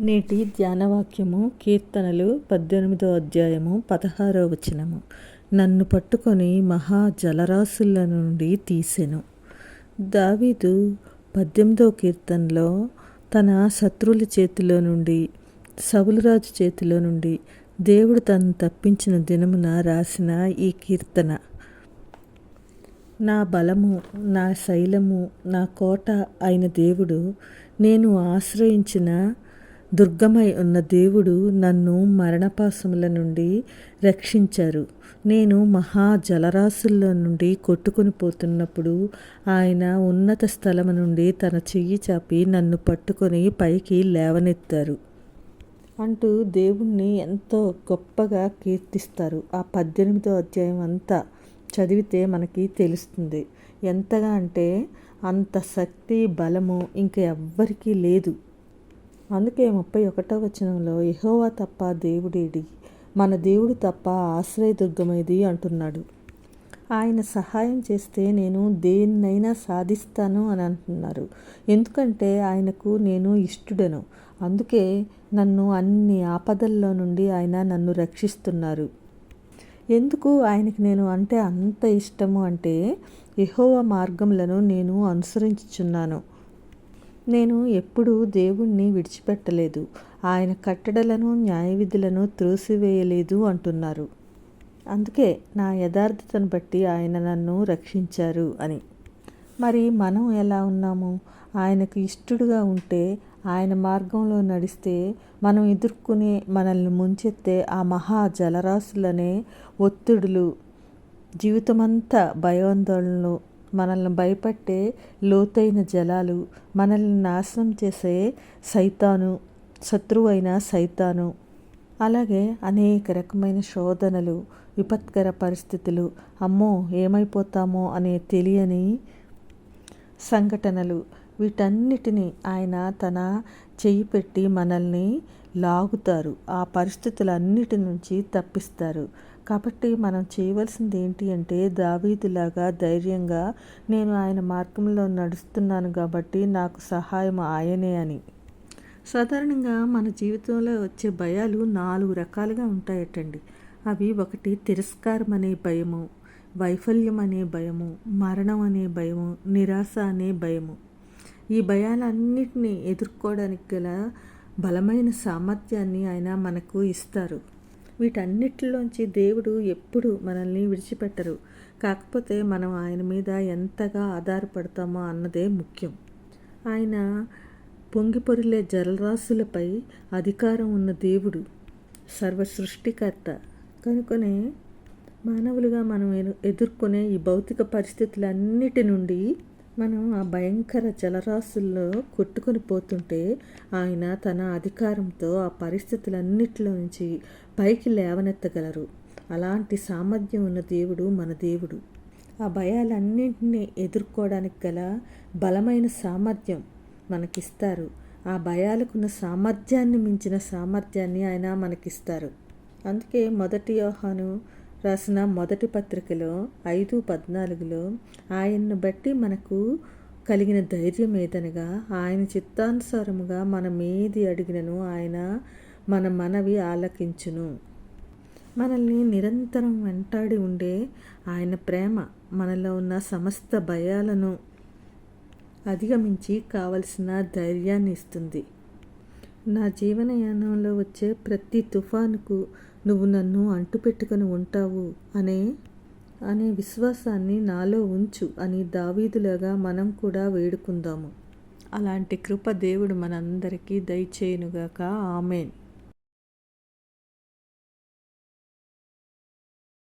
నేటి ధ్యానవాక్యము కీర్తనలు పద్దెనిమిదో అధ్యాయము పదహారో వచనము. నన్ను పట్టుకొని మహా జలరాశుల నుండి తీసెను. దావీదు పద్దెనిమిదో కీర్తనలో తన శత్రువుల చేతిలో నుండి సవులరాజు చేతిలో నుండి దేవుడు తను తప్పించిన దినమున రాసిన ఈ కీర్తన. నా బలము నా శైలము నా కోట అయిన దేవుడు నేను ఆశ్రయించిన దుర్గమై ఉన్న దేవుడు నన్ను మరణపాశముల నుండి రక్షించారు. నేను మహా జలరాశుల్లో నుండి కొట్టుకుని పోతున్నప్పుడు ఆయన ఉన్నత స్థలము నుండి తన చెయ్యి చాపి నన్ను పట్టుకొని పైకి లేవనెత్తారు. అంటూ దేవుణ్ణి ఎంతో గొప్పగా కీర్తిస్తారు. ఆ పద్దెనిమిదో అధ్యాయం అంతా చదివితే మనకి తెలుస్తుంది. ఎంతగా అంటే అంత శక్తి బలము ఇంకా ఎవ్వరికీ లేదు. అందుకే ముప్పై ఒకటో వచనంలో యహోవా తప్ప దేవుడేడి మన దేవుడు తప్ప ఆశ్రయదుర్గమేది అంటున్నాడు. ఆయన సహాయం చేస్తే నేను దేన్నైనా సాధిస్తాను అని అంటున్నారు. ఎందుకంటే ఆయనకు నేను ఇష్టడను. అందుకే నన్ను అన్ని ఆపదల్లో నుండి ఆయన నన్ను రక్షిస్తున్నారు. ఎందుకు ఆయనకి నేను అంటే అంత ఇష్టము అంటే యహోవ మార్గములను నేను అనుసరించుచున్నాను. నేను ఎప్పుడూ దేవుణ్ణి విడిచిపెట్టలేదు. ఆయన కట్టడలను న్యాయవిధులను త్రోసివేయలేదు అంటున్నారు. అందుకే నా యథార్థతను బట్టి ఆయన నన్ను రక్షించారు అని. మరి మనం ఎలా ఉన్నాము? ఆయనకు ఇష్టడుగా ఉంటే ఆయన మార్గంలో నడిస్తే మనం ఎదుర్కొనే మనల్ని ముంచెత్తే ఆ మహా జలరాశులనే ఒత్తిడులు జీవితమంతా భయాందోళనలు మనల్ని భయపట్టే లోతైన జలాలు మనల్ని నాశనం చేసే సైతాను శత్రువు అయిన సైతాను. అలాగే అనేక రకమైన శోధనలు విపత్కర పరిస్థితులు అమ్మో ఏమైపోతామో అనే తెలియని సంఘటనలు. వీటన్నిటిని ఆయన తన చెయ్యి పెట్టి మనల్ని లాగుతారు. ఆ పరిస్థితులన్నిటి నుంచి తప్పిస్తారు. కాబట్టి మనం చేయవలసింది ఏంటి అంటే దావీదులాగా ధైర్యంగా నేను ఆయన మార్గంలో నడుస్తున్నాను కాబట్టి నాకు సహాయం ఆయనే అని. సాధారణంగా మన జీవితంలో వచ్చే భయాలు నాలుగు రకాలుగా ఉంటాయటండి. అవి ఒకటి తిరస్కారం అనే భయము వైఫల్యం అనే భయము మరణం అనే భయము నిరాశ అనే భయము. ఈ భయాలన్నిటినీ ఎదుర్కోవడానికి గల బలమైన సామర్థ్యాన్ని ఆయన మనకు ఇస్తారు. వీటన్నిటిలోంచి దేవుడు ఎప్పుడు మనల్ని విడిచిపెట్టరు. కాకపోతే మనం ఆయన మీద ఎంతగా ఆధారపడతామో అన్నదే ముఖ్యం. ఆయన పొంగిపొరిలే జలరాశులపై అధికారం ఉన్న దేవుడు సర్వ సృష్టికర్త కనుకనే మానవులుగా మనం ఎదుర్కొనే ఈ భౌతిక పరిస్థితులన్నిటి నుండి మనం ఆ భయంకర జలరాశుల్లో కొట్టుకొని పోతుంటే ఆయన తన అధికారంతో ఆ పరిస్థితులన్నిటిలో నుంచి పైకి లేవనెత్తగలరు. అలాంటి సామర్థ్యం ఉన్న దేవుడు మన దేవుడు. ఆ భయాలన్నింటినీ ఎదుర్కోవడానికి గల బలమైన సామర్థ్యం మనకిస్తారు. ఆ భయాలకున్న సామర్థ్యాన్ని మించిన సామర్థ్యాన్ని ఆయన మనకిస్తారు. అందుకే మొదటి యోహాను రాసిన మొదటి పత్రికలో ఐదు పద్నాలుగులో ఆయన్ను బట్టి మనకు కలిగిన ధైర్యం ఏదనగా ఆయన చిత్తానుసారముగా మనం ఏది అడిగినను ఆయన మన మనవి ఆలకించును. మనల్ని నిరంతరం వెంటాడి ఉండే ఆయన ప్రేమ మనలో ఉన్న సమస్త భయాలను అధిగమించి కావలసిన ధైర్యాన్ని ఇస్తుంది. నా జీవనయానంలో వచ్చే ప్రతి తుఫానుకు నువ్వు నన్ను అంటుపెట్టుకొని ఉంటావు అనే అనే విశ్వాసాన్ని నాలో ఉంచు అని దావీదులాగా మనం కూడా వేడుకుందాము. అలాంటి కృప దేవుడు మనందరికీ దయచేయునుగాక. ఆమెన్.